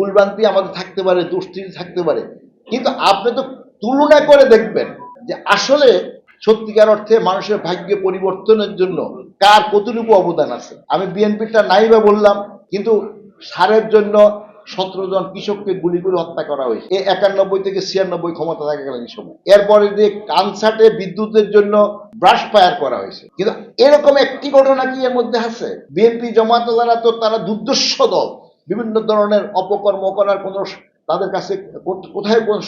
ভুলভ্রান্তি আমাদের থাকতে পারে দুষ্টিতি থাকতে পারে। কিন্তু আপনি তো তুলনা করে দেখবেন যে আসলে সত্যিকার অর্থে মানুষের ভাগ্য পরিবর্তনের জন্য কার কতটুকু অবদান আছে। আমি বিএনপিটা নাই বা বললাম, কিন্তু সারের জন্য সতেরো জন কৃষককে গুলি করে হত্যা করা হয়েছে। এই একানব্বই থেকে ছিয়ানব্বই ক্ষমতা থাকাকালীন সময়। এরপরে যে কানসার্টে বিদ্যুতের জন্য ব্রাশ ফায়ার করা হয়েছে। কিন্তু এরকম একটি ঘটনা কি এর মধ্যে আছে? বিএনপি জমাত যারা, তো তারা দুর্দর্শ দল। বিভিন্ন ধরনের অপকর্ম করার কোনো তাদের কাছে কোথায় কোনো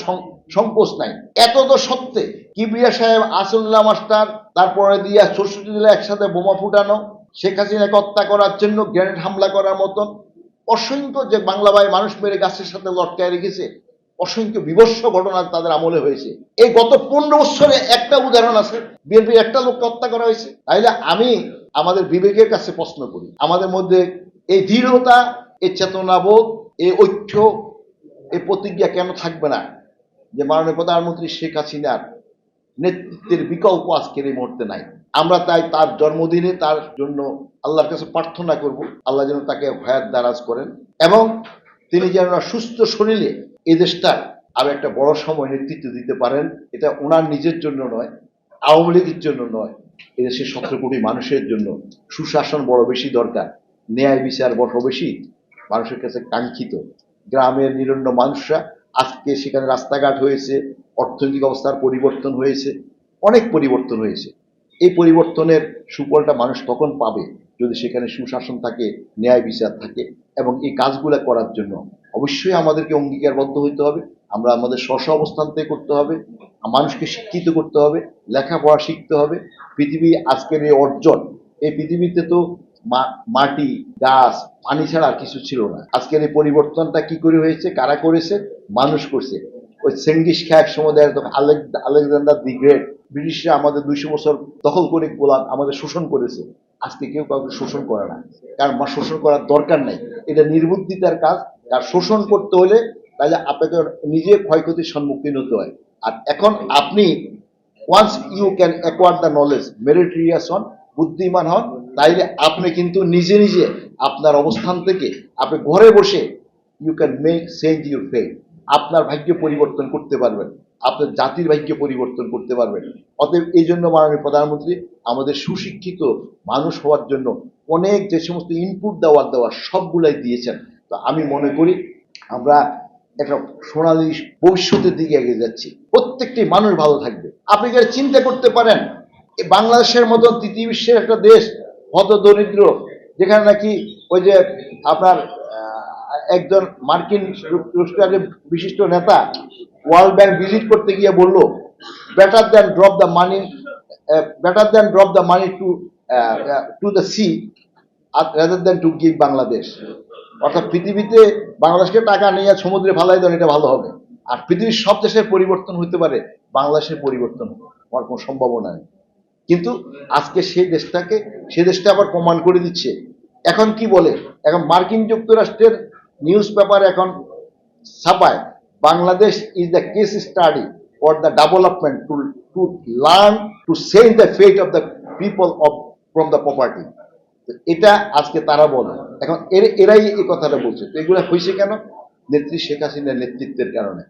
সংকোচ নাই। এত তো সত্ত্বে কিবরিয়া সাহেব আসুল্লাহ মাস্টার, তারপরে দিয়া চৌষট্টি জেলা একসাথে বোমা ফুটানো, শেখ হাসিনাকে হত্যা করার জন্য গ্রেনেড হামলা করার মতন অসংখ্য যে বাংলা ভাই মানুষ মেরে গাছের সাথে লটকায় রেখেছে, অসংখ্য বিভৎস ঘটনা তাদের আমলে হয়েছে। এই গত পনেরো বছরে একটা উদাহরণ আছে, বিএনপির একটা লোককে হত্যা করা হয়েছে। তাইলে আমি আমাদের বিবেকের কাছে প্রশ্ন করি, আমাদের মধ্যে এই দৃঢ়তা এই চেতনাবোধ, এ ঐক্য এই প্রতিজ্ঞা কেন থাকবে না? যে মাননীয় প্রধানমন্ত্রী শেখ হাসিনার নেতৃত্বের বিকল্প আজকের এই মুহূর্তে নাই। আমরা তাই তার জন্মদিনে তার জন্য আল্লাহর কাছে প্রার্থনা করব, আল্লাহ যেন তাকে ভয়াত দারাজ করেন এবং তিনি যেন সুস্থ শরীরে এই দেশটার আরও একটা বড় সময় নেতৃত্ব দিতে পারেন। এটা ওনার নিজের জন্য নয়, আওয়ামী লীগের জন্য নয়, এদেশের সতেরো কোটি মানুষের জন্য। সুশাসন বড় বেশি দরকার, ন্যায় বিচার বড় বেশি মানুষের কাছে কাঙ্ক্ষিত। গ্রামের নিরন্ন মানুষরা আজকে সেখানে রাস্তাঘাট হয়েছে, অর্থনৈতিক অবস্থার পরিবর্তন হয়েছে, অনেক পরিবর্তন হয়েছে। এই পরিবর্তনের সুফলটা মানুষ তখন পাবে যদি সেখানে সুশাসন থাকে, ন্যায় বিচার থাকে এবং এই কাজগুলো করার জন্য। অবশ্যই আমাদেরকে অঙ্গীকারবদ্ধ হইতে হবে, আমরা আমাদের স্ব অবস্থান থেকে করতে হবে, মানুষকে শিক্ষিত করতে হবে, লেখাপড়া শিখতে হবে। পৃথিবী আজকের এই অর্জন, এই পৃথিবীতে তো মাটি, গাছ, পানি ছাড়া আর কিছু ছিল না। আজকের এই পরিবর্তনটা কি করে হয়েছে? কারা করেছে? মানুষ করছে। ওই সেঙ্গিস খা এক সময় দেখা আলেকজান্ডার দি গ্রেট ব্রিটিশরা আমাদের দুইশো বছর দখল করে গোলাম আমাদের শোষণ করেছে। আজকে কেউ কাউকে শোষণ করে না। কারণ শোষণ করার দরকার নাই। এটা নির্বুদ্ধিতার কাজ। আর শোষণ করতে হলে তাহলে আপনাকে নিজে ক্ষয়ক্ষতির সম্মুখীন হতে হয়। আর এখন আপনি once you can acquire the knowledge meritorious হন বুদ্ধিমান হন তাইলে আপনি কিন্তু নিজে নিজে আপনার অবস্থান থেকে আপনি ঘরে বসে you can make change your fate আপনার ভাগ্য পরিবর্তন করতে পারবেন। আপনার জাতির ভাগ্য পরিবর্তন করতে পারবেন। অতএব এই জন্য মাননীয় প্রধানমন্ত্রী, আমাদের সুশিক্ষিত মানুষ হওয়ার জন্য অনেক যে সমস্ত ইনপুট দেওয়ার দেওয়া সবগুলাই দিয়েছেন। তো আমি মনে করি আমরা একটা সোনালী ভবিষ্যতের দিকে এগিয়ে যাচ্ছি। প্রত্যেকটি মানুষ ভালো থাকবে। আপনি চিন্তা করতে পারেন বাংলাদেশের মতো তৃতীয় বিশ্বের একটা দেশ হত দরিদ্র যেখানে নাকি ওই যে আপনার একজন মার্কিন যুক্তরাষ্ট্রের বিশিষ্ট নেতা ওয়ার্ল্ড ব্যাংক ভিজিট করতে গিয়ে বলল better than drop the money better than drop the money to to the sea rather than to give Bangladesh অর্থাৎ পৃথিবীতে বাংলাদেশকে টাকা নিয়ে সমুদ্রে ফালাই দেন, এটা ভালো হবে। আর পৃথিবীর সব দেশের পরিবর্তন হতে পারে, বাংলাদেশের পরিবর্তন হওয়ার কোনো সম্ভাবনা নেই। কিন্তু আজকে সেই দেশটাকে সে দেশটা আবার প্রমাণ করে দিচ্ছে। এখন কি বলে? এখন মার্কিন যুক্তরাষ্ট্রের নিউজ পেপার এখন ছাপায়, Bangladesh is the case study for the development to to learn to save the fate of the people of from the property এটা আজকে তারা বলে। এখন এর, এরাই এই কথাটা বলছে। তো এগুলো হয়েছে কেন? নেত্রী শেখ হাসিনার নেতৃত্বের কারণে।